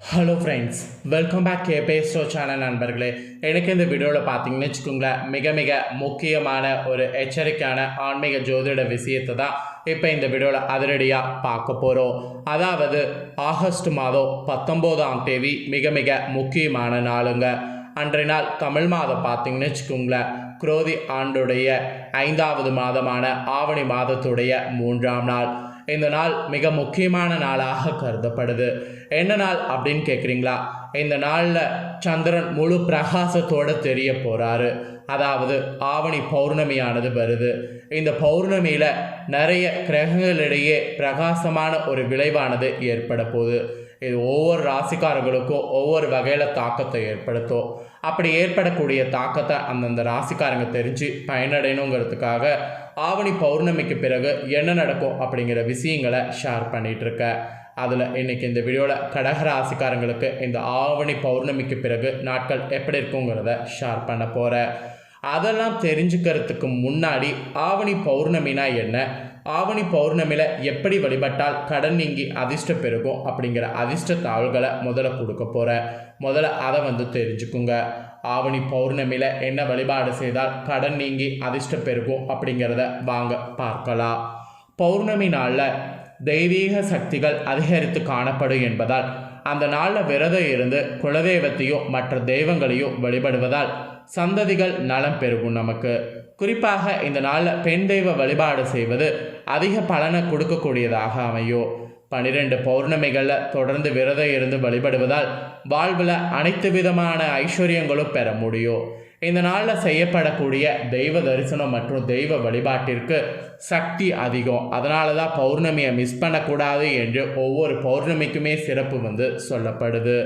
Hello friends welcome back கே பேஸ்டோ channel நண்பர்களே. எனக்கு இந்த வீடியோவில் பார்த்தீங்கன்னு வச்சுக்கோங்களேன் மிக மிக முக்கியமான ஒரு எச்சரிக்கையான ஆன்மீக ஜோதிட விஷயத்தை தான் இப்போ இந்த வீடியோவில் அதிரடியாக பார்க்க போகிறோம். அதாவது ஆகஸ்ட் மாதம் பத்தொம்போதாம் தேதி மிக மிக முக்கியமான நாளுங்க. அன்றைய நாள் தமிழ் மாதம் பார்த்தீங்கன்னு வச்சுக்கோங்களேன் குரோதி ஆண்டுடைய ஐந்தாவது மாதமான ஆவணி மாதத்துடைய மூன்றாம் நாள். இந்த நாள் மிக முக்கியமான நாளாக கருதப்படுது. என்ன நாள் அப்படின்னு கேட்குறீங்களா இந்த நாளில் சந்திரன் முழு பிரகாசத்தோடு தெரிய போகிறாரு அதாவது ஆவணி பௌர்ணமியானது வருது. இந்த பௌர்ணமியில் நிறைய கிரகங்களிடையே பிரகாசமான ஒரு விளைவானது ஏற்பட போகுது. இது ஒவ்வொரு ராசிக்காரங்களுக்கும் ஒவ்வொரு வகையில் தாக்கத்தை ஏற்படுத்தும். அப்படி ஏற்படக்கூடிய தாக்கத்தை அந்தந்த ராசிக்காரங்க தெரிஞ்சு பயனடையணுங்கிறதுக்காக ஆவணி பௌர்ணமிக்கு பிறகு என்ன நடக்கும் அப்படிங்கிற விஷயங்களை ஷேர் பண்ணிகிட்ருக்கேன் அதில் இன்றைக்கி இந்த வீடியோவில் கடக ராசிக்காரங்களுக்கு இந்த ஆவணி பௌர்ணமிக்கு பிறகு நாட்கள் எப்படி இருக்குங்கிறத ஷேர் பண்ண போகிறேன் அதெல்லாம் தெரிஞ்சுக்கிறதுக்கு முன்னாடி ஆவணி பௌர்ணமினா என்ன? ஆவணி பௌர்ணமியில் எப்படி வழிபட்டால் கடன் நீங்கி அதிர்ஷ்டம் பெருகும் அப்படிங்கிற அதிர்ஷ்ட தாள்களை முதல்ல கொடுக்க போகிறேன் முதல்ல அதை வந்து தெரிஞ்சுக்குங்க. ஆவணி பௌர்ணமியில் என்ன வழிபாடு செய்தால் கடன் நீங்கி அதிர்ஷ்டம் பெருகும் அப்படிங்கிறத வாங்க பார்க்கலாம். பௌர்ணமி நாளில் தெய்வீக சக்திகள் அதிகரித்து காணப்படும் என்பதால் அந்த நாளில் விரதம் இருந்து குலதெய்வத்தையும் மற்ற தெய்வங்களையும் வழிபடுவதால் சந்ததிகள் நலம் பெருகும் நமக்கு. குறிப்பாக இந்த நாளில் பெண் தெய்வ வழிபாடு செய்வது அதிக பலனை கொடுக்கக்கூடியதாக அமையும். பனிரெண்டு பௌர்ணமிகளில் தொடர்ந்து விரதம் இருந்து வழிபடுவதால் வாழ்வில் அனைத்து விதமான ஐஸ்வர்யங்களும் பெற முடியும். இந்த நாளில் செய்யப்படக்கூடிய தெய்வ தரிசனம் மற்றும் தெய்வ வழிபாட்டிற்கு சக்தி அதிகம். அதனால தான் பௌர்ணமியை மிஸ் பண்ணக்கூடாது என்று ஒவ்வொரு பௌர்ணமிக்குமே சிறப்பு வந்து சொல்லப்படுது.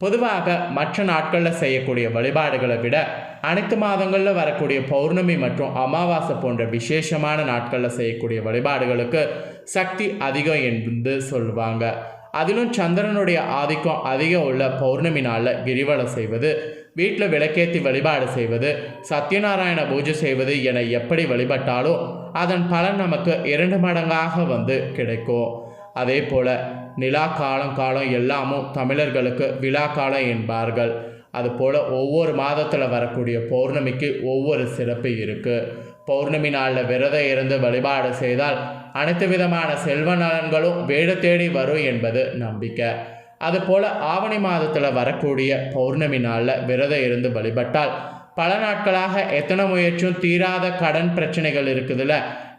பொதுவாக மற்ற நாட்களில் செய்யக்கூடிய வழிபாடுகளை விட அனைத்து மாதங்களில் வரக்கூடிய பௌர்ணமி மற்றும் அமாவாசை போன்ற விசேஷமான நாட்களில் செய்யக்கூடிய வழிபாடுகளுக்கு சக்தி அதிகம் என்று சொல்லுவாங்க. அதிலும் சந்திரனுடைய ஆதிக்கம் அதிகம் உள்ள பௌர்ணமி நாளில் கிரிவலம் செய்வது வீட்டில் விளக்கேற்றி வழிபாடு செய்வது சத்யநாராயண பூஜை செய்வது என எப்படி வழிபட்டாலும் அதன் பலன் நமக்கு இரண்டு மடங்காக வந்து கிடைக்கும். அதே போல் நிலா காலம் காலம் எல்லாமும் தமிழர்களுக்கு விழா காலம் என்பார்கள். அதுபோல் ஒவ்வொரு மாதத்தில் வரக்கூடிய பௌர்ணமிக்கு ஒவ்வொரு சிறப்பு இருக்குது பௌர்ணமி நாளில் விரதம் இருந்து வழிபாடு செய்தால் அனைத்து விதமான செல்வ நலன்களும் வீடு தேடி வரும் என்பது நம்பிக்கை. அதுபோல் ஆவணி மாதத்தில் வரக்கூடிய பௌர்ணமி நாளில் விரதம் இருந்து வழிபட்டால் பல நாட்களாக எத்தனை முயற்சியும் தீராத கடன் பிரச்சனைகள் இருக்குதுல்ல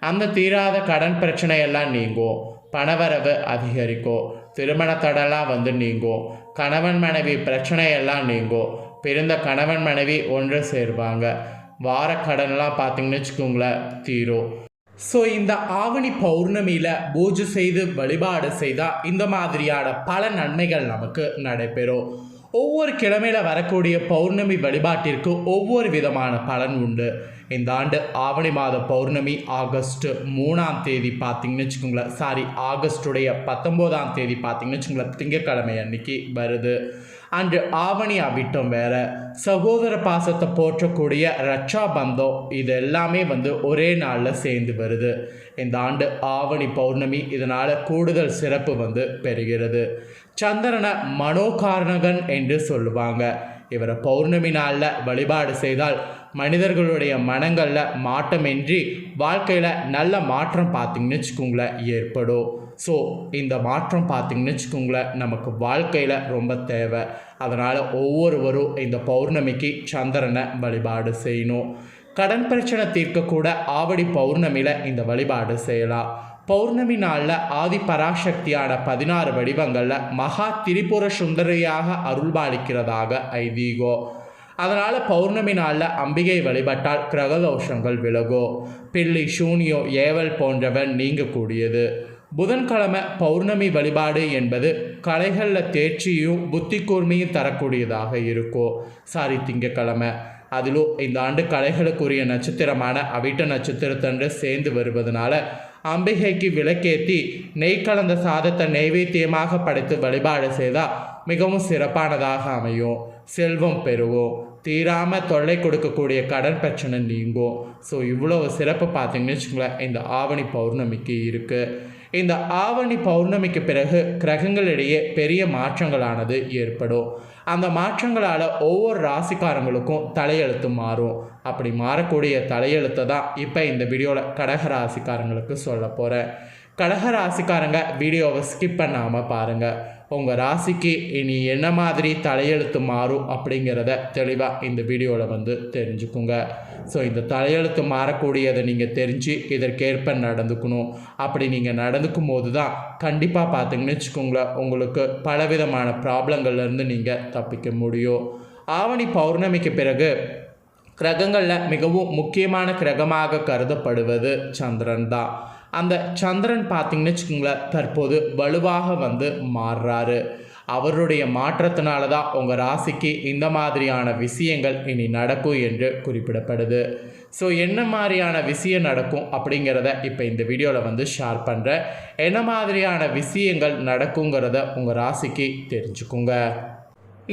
அந்த தீராத கடன் பிரச்சனையெல்லாம் நீங்கும். பணவரவு அதிகரிக்கும் திருமண தடலாம் வந்து நீங்கும் கணவன் மனைவி பிரச்சனையெல்லாம் நீங்கும் பிறந்த கணவன் மனைவி ஒன்று சேருவாங்க. வார கடன்லாம் பார்த்தீங்கன்னு வச்சுக்கோங்களேன் தீரும் ஸோ இந்த ஆவணி பௌர்ணமியில் பூஜை செய்து வழிபாடு செய்தால் இந்த மாதிரியான பல நன்மைகள் நமக்கு நடைபெறும். ஒவ்வொரு கிழமையில் வரக்கூடிய பௌர்ணமி வழிபாட்டிற்கு ஒவ்வொரு விதமான பலன் உண்டு. இந்த ஆண்டு ஆவணி மாத பௌர்ணமி ஆகஸ்ட் மூணாம் தேதி பார்த்தீங்கன்னு வச்சுக்கோங்களேன். சாரி ஆகஸ்டுடைய பத்தொம்போதாம் தேதி பார்த்தீங்கன்னு வச்சுக்கோங்களேன். திங்கக்கிழமை அன்னைக்கு வருது. அன்று ஆவணி அவிட்டம் வேற. சகோதர பாசத்தை போற்றக்கூடிய ரட்சா பந்தம் இது எல்லாமே வந்து ஒரே நாளில் சேர்ந்து வருது. இந்த ஆண்டு ஆவணி பௌர்ணமி இதனால் கூடுதல் சிறப்பு வந்து பெறுகிறது. சந்திரனை மனோகாரணகன் என்று சொல்லுவாங்க. இவரை பௌர்ணமி நாளில் வழிபாடு செய்தால் மனிதர்களுடைய மனங்களில் மாற்றமின்றி வாழ்க்கையில் நல்ல மாற்றம் பார்த்திங்கன்னு வச்சுக்கோங்களேன் ஏற்படும். ஸோ இந்த மாற்றம் பார்த்திங்கன்னு வச்சுக்கோங்களேன் நமக்கு வாழ்க்கையில் ரொம்ப தேவை. அதனால் ஒவ்வொருவரும் இந்த பௌர்ணமிக்கு சந்திரனை வழிபாடு செய்யணும். கடன் பிரச்சனை தீர்க்கக்கூட ஆவடி பௌர்ணமியில் இந்த வழிபாடு செய்யலாம். பௌர்ணமி நாளில் ஆதி பராசக்தியான பதினாறு வடிவங்களில் மகா திரிபுர சுந்தரியாக அருள்பாலிக்கிறதாக ஐதீகம். அதனால் பௌர்ணமி நாளில் அம்பிகை வழிபட்டால் கிரகதோஷங்கள் விலகும் பில்லி சூனியோ ஏவல் போன்றவன் நீங்கக்கூடியது. புதன்கிழமை பௌர்ணமி வழிபாடு என்பது கலைகளில் தேர்ச்சியும் புத்தி கூர்மையும் தரக்கூடியதாக இருக்கும் சாரி திங்கக்கிழமை. அதிலும் இந்த ஆண்டு கலைகளுக்குரிய நட்சத்திரமான அவிட்ட நட்சத்திரத்தன்று சேர்ந்து வருவதனால அம்பிகைக்கு விளக்கேற்றி நெய் கலந்த சாதத்தை நைவேத்தியமாக படைத்து வழிபாடு செய்தால் மிகவும் சிறப்பானதாக அமையும். செல்வம் பெறுவோம். தீராமல் தொல்லை கொடுக்கக்கூடிய கடன் பிரச்சனை நீங்கும். ஸோ இவ்வளோ சிறப்பு பார்த்தீங்கன்னு வச்சுங்களேன் இந்த ஆவணி பௌர்ணமிக்கு இருக்குது இந்த ஆவணி பௌர்ணமிக்கு பிறகு கிரகங்களிடையே பெரிய மாற்றங்களானது ஏற்படும். அந்த மாற்றங்களால் ஒவ்வொரு ராசிக்காரங்களுக்கும் தலையெழுத்து மாறும். அப்படி மாறக்கூடிய தலையெழுத்தை தான் இப்போ இந்த வீடியோவில் கடக ராசிக்காரங்களுக்கு சொல்ல போகிறேன் கடக ராசிக்காரங்க வீடியோவை ஸ்கிப் பண்ணாமல் பாருங்கள் உங்கள் ராசிக்கு இனி என்ன மாதிரி தலையெழுத்து மாறும் அப்படிங்கிறத தெளிவாக இந்த வீடியோவில் வந்து தெரிஞ்சுக்குங்க. ஸோ இந்த தலையெழுத்து மாறக்கூடியதை நீங்கள் தெரிஞ்சு இதற்கேற்ப நடந்துக்கணும். அப்படி நீங்கள் நடந்துக்கும் போது தான் கண்டிப்பாக பார்த்தீங்கன்னு வச்சுக்கோங்களேன் உங்களுக்கு பலவிதமான ப்ராப்ளங்கள்லேருந்து நீங்கள் தப்பிக்க முடியும். ஆவணி பௌர்ணமிக்கு பிறகு கிரகங்களில் மிகவும் முக்கியமான கிரகமாக கருதப்படுவது சந்திரன் தான். அந்த சந்திரன் பார்த்திங்கன்னு வச்சுக்கோங்களேன் தற்போது வலுவாக வந்து மாறுறாரு. அவருடைய மாற்றத்தினால தான் உங்கள் ராசிக்கு இந்த மாதிரியான விஷயங்கள் இனி நடக்கும் என்று குறிப்பிடப்படுது. ஸோ என்ன மாதிரியான விஷயம் நடக்கும் அப்படிங்கிறத இப்போ இந்த வீடியோவில் வந்து ஷேர் பண்ணுறேன் என்ன மாதிரியான விஷயங்கள் நடக்குங்கிறத உங்கள் ராசிக்கு தெரிஞ்சுக்குங்க.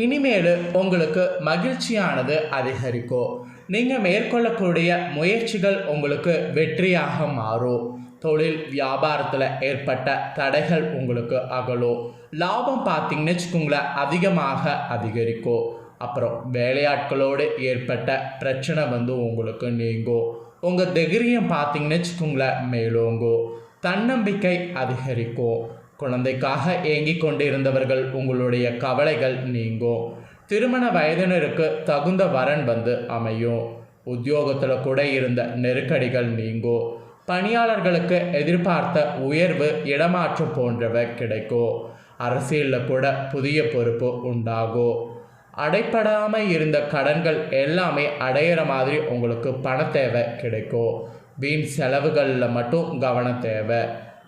இனிமேல் உங்களுக்கு மகிழ்ச்சியானது அதிகரிக்கும். நீங்கள் மேற்கொள்ளக்கூடிய முயற்சிகள் உங்களுக்கு வெற்றியாக மாறும். தொழில் வியாபாரத்தில் ஏற்பட்ட தடைகள் உங்களுக்கு அகலும் லாபம் பார்த்தீங்கன்னு வச்சுக்கோங்களேன் அதிகமாக அதிகரிக்கும் அப்புறம் வேலையாட்களோடு ஏற்பட்ட பிரச்சனை வந்து உங்களுக்கு நீங்கும் உங்கள் தைரியம் பார்த்தீங்கன்னு வச்சுக்கோங்களேன் மேலோங்கும் தன்னம்பிக்கை அதிகரிக்கும் குழந்தைக்காக ஏங்கி கொண்டிருந்தவர்கள் உங்களுடைய கவலைகள் நீங்கும் திருமண வயதினருக்கு தகுந்த வரன் வந்து அமையும். உத்தியோகத்தில் கூட இருந்த நெருக்கடிகள் நீங்கும் பணியாளர்களுக்கு எதிர்பார்த்த உயர்வு இடமாற்றம் போன்றவை கிடைக்கும். அரசியலில் கூட புதிய பொறுப்பு உண்டாகும். அடைப்படாமல் இருந்த கடன்கள் எல்லாமே அடையிற மாதிரி உங்களுக்கு பண தேவை கிடைக்கும். வீண் செலவுகளில் மட்டும் கவனம் தேவை.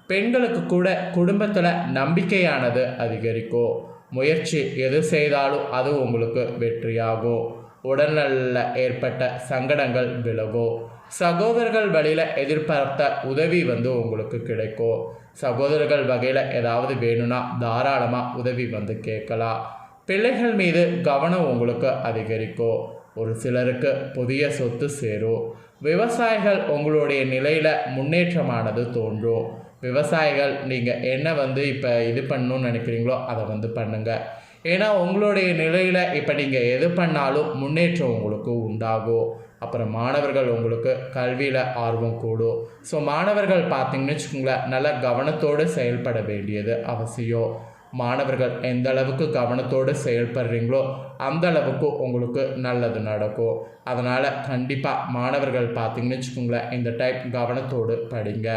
பெண்களுக்கு கூட குடும்பத்தில் நம்பிக்கையானது அதிகரிக்கும். முயற்சி எது செய்தாலும் அது உங்களுக்கு வெற்றியாகும். உடல்நலில் ஏற்பட்ட சங்கடங்கள் விலகும். சகோதரர்கள் வழியில் எதிர்பார்த்த உதவி வந்து உங்களுக்கு கிடைக்கும். சகோதரர்கள் வகையில் ஏதாவது வேணும்னா தாராளமாக உதவி வந்து கேட்கலாம். பிள்ளைகள் மீது கவனம் உங்களுக்கு அதிகரிக்கும். ஒரு சிலருக்கு புதிய சொத்து சேரும். விவசாயிகள் உங்களுடைய நிலையில் முன்னேற்றமானது தோன்றும். விவசாயிகள் நீங்கள் என்ன வந்து இப்போ இது பண்ணணும்னு நினைக்கிறீங்களோ அதை வந்து பண்ணுங்கள் ஏன்னா உங்களுடைய நிலையில் இப்போ நீங்கள் எது பண்ணாலும் முன்னேற்றம் உங்களுக்கு உண்டாகும். அப்புறம் மாணவர்கள் உங்களுக்கு கல்வியில் ஆர்வம் கூடும். ஸோ மாணவர்கள் பார்த்தீங்கன்னு வச்சுக்கோங்களேன் நல்ல கவனத்தோடு செயல்பட வேண்டியது அவசியம். மாணவர்கள் எந்த அளவுக்கு கவனத்தோடு செயல்படுறீங்களோ அந்த அளவுக்கு உங்களுக்கு நல்லது நடக்கும். அதனால் கண்டிப்பாக மாணவர்கள் பார்த்தீங்கன்னு வச்சுக்கோங்களேன் இந்த டைப் கவனத்தோடு படிங்க.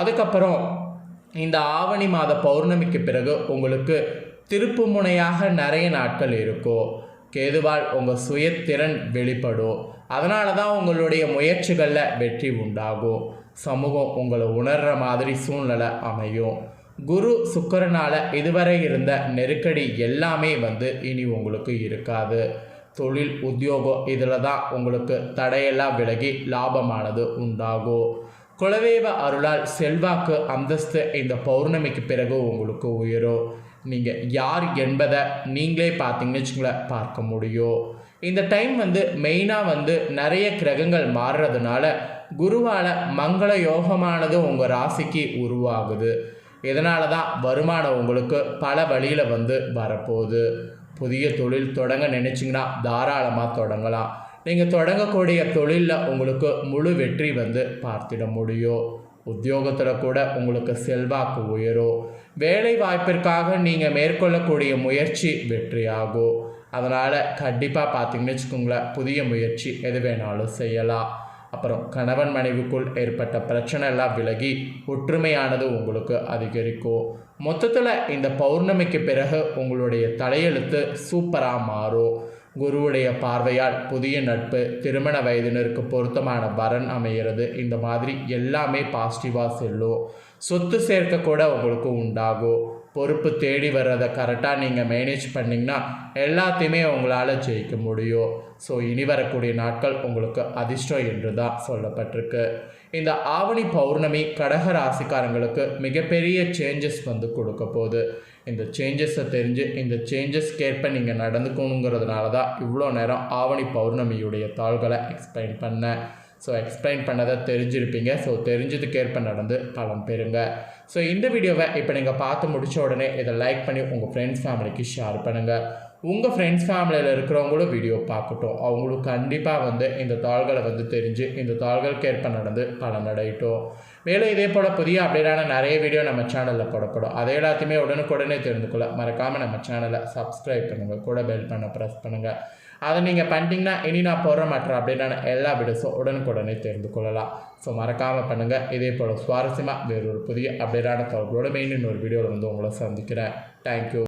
அதுக்கப்புறம் இந்த ஆவணி மாத பௌர்ணமிக்கு பிறகு உங்களுக்கு திருப்பு முனையாக நிறைய நாட்கள் இருக்கும். கேதுவால் உங்கள் சுயத்திறன் வெளிப்படும். அதனால தான் உங்களுடைய முயற்சிகளில் வெற்றி உண்டாகும். சமூகம் உங்களை உணர்கிற மாதிரி சூழ்நிலை அமையும். குரு சுக்கரனால் இதுவரை இருந்த நெருக்கடி எல்லாமே வந்து இனி உங்களுக்கு இருக்காது. தொழில் உத்தியோகம் இதில் தான் உங்களுக்கு தடையெல்லாம் விலகி லாபமானது உண்டாகும். குலதெய்வ அருளால் செல்வாக்கு அந்தஸ்து இந்த பௌர்ணமிக்கு பிறகு உங்களுக்கு உயரும். நீங்கள் யார் என்பதை நீங்களே பார்த்தீங்கன்னு வச்சுங்களேன் பார்க்க முடியும். இந்த டைம் வந்து மெயினாக வந்து நிறைய கிரகங்கள் மாறுறதுனால குருவால் மங்கள யோகமானது உங்கள் ராசிக்கு உருவாகுது. இதனால தான் வருமானம் உங்களுக்கு பல வழியில் வந்து வரப்போகுது. புதிய தொழில் தொடங்க நினச்சிங்கன்னா தாராளமாக தொடங்கலாம். நீங்கள் தொடங்கக்கூடிய தொழிலில் உங்களுக்கு முழு வெற்றி வந்து பார்த்திட முடியும். உத்தியோகத்தில் கூட உங்களுக்கு செல்வாக்கு உயரும். வேலை வாய்ப்பிற்காக நீங்கள் மேற்கொள்ளக்கூடிய முயற்சி வெற்றியாகும் அதனால் கண்டிப்பாக பார்த்தீங்கன்னு வச்சுக்கோங்களேன் புதிய முயற்சி எது வேணாலும் செய்யலாம். அப்புறம் கணவன் மனைவிக்குள் ஏற்பட்ட பிரச்சனை எல்லாம் விலகி ஒற்றுமையானது உங்களுக்கு அதிகரிக்கும். மொத்தத்தில் இந்த பௌர்ணமிக்கு பிறகு உங்களுடைய தலையெழுத்து சூப்பராக மாறும். குருவுடைய பார்வையால் புதிய நட்பு திருமண வயதினருக்கு பொருத்தமான வரன் அமைகிறது. இந்த மாதிரி எல்லாமே பாசிட்டிவாக செல்லும். சொத்து சேர்க்க கூட உங்களுக்கு உண்டாகும். பொறுப்பு தேடி வர்றதை கரெக்டாக நீங்கள் மேனேஜ் பண்ணிங்கன்னா எல்லாத்தையுமே உங்களால் ஜெயிக்க முடியும். ஸோ இனி வரக்கூடிய நாட்கள் உங்களுக்கு அதிர்ஷ்டம் என்று தான் சொல்லப்பட்டிருக்கு. இந்த ஆவணி பௌர்ணமி கடக ராசிக்காரங்களுக்கு மிகப்பெரிய சேஞ்சஸ் வந்து கொடுக்க போகுது. இந்த சேஞ்சஸை தெரிஞ்சு இந்த சேஞ்சஸ்க்கேற்ப நீங்கள் நடந்துக்கணுங்கிறதுனால தான் இவ்வளோ நேரம் ஆவணி பௌர்ணமியுடைய தாள்களை எக்ஸ்பிளைன் பண்ணேன். ஸோ எக்ஸ்பிளைன் பண்ணதை தெரிஞ்சிருப்பீங்க. ஸோ தெரிஞ்சதுக்கேற்ப நடந்து பலம் பெறுங்க. ஸோ இந்த வீடியோவை இப்போ நீங்கள் பார்த்து முடிச்ச உடனே இதை லைக் பண்ணி உங்கள் ஃப்ரெண்ட்ஸ் ஃபேமிலிக்கு ஷேர் பண்ணுங்கள் உங்கள் ஃப்ரெண்ட்ஸ் ஃபேமிலியில் இருக்கிறவங்களும் வீடியோ பார்க்கட்டும். அவங்களும் கண்டிப்பாக வந்து இந்த தாள்களை வந்து தெரிஞ்சு இந்த தாள்களுக்கேற்ப நடந்து பலன் அடையட்டும். மேலும் இதே போல் புதிய அப்டேட்டான நிறைய வீடியோ நம்ம சேனலில் போடப்படும். அதை எல்லாத்தையுமே உடனுக்குடனே தெரிந்து கொள்ள மறக்காமல் நம்ம சேனலை சப்ஸ்கிரைப் பண்ணுங்கள் கூட பெல் பண்ண ப்ரெஸ் பண்ணுங்கள் அதை நீங்கள் பண்ணிட்டீங்கன்னா இனி நான் போடுற மற்ற அப்டேட்டான எல்லா வீடியோஸும் உடனுக்குடனே தெரிந்து கொள்ளலாம். ஸோ மறக்காமல் பண்ணுங்கள் இதே போல் சுவாரஸ்யமாக வேறொரு புதிய அப்டேட்டான தகவலோட மெயின் இன்னொரு வீடியோவில் வந்து உங்களை சந்திக்கிறேன். தேங்க்யூ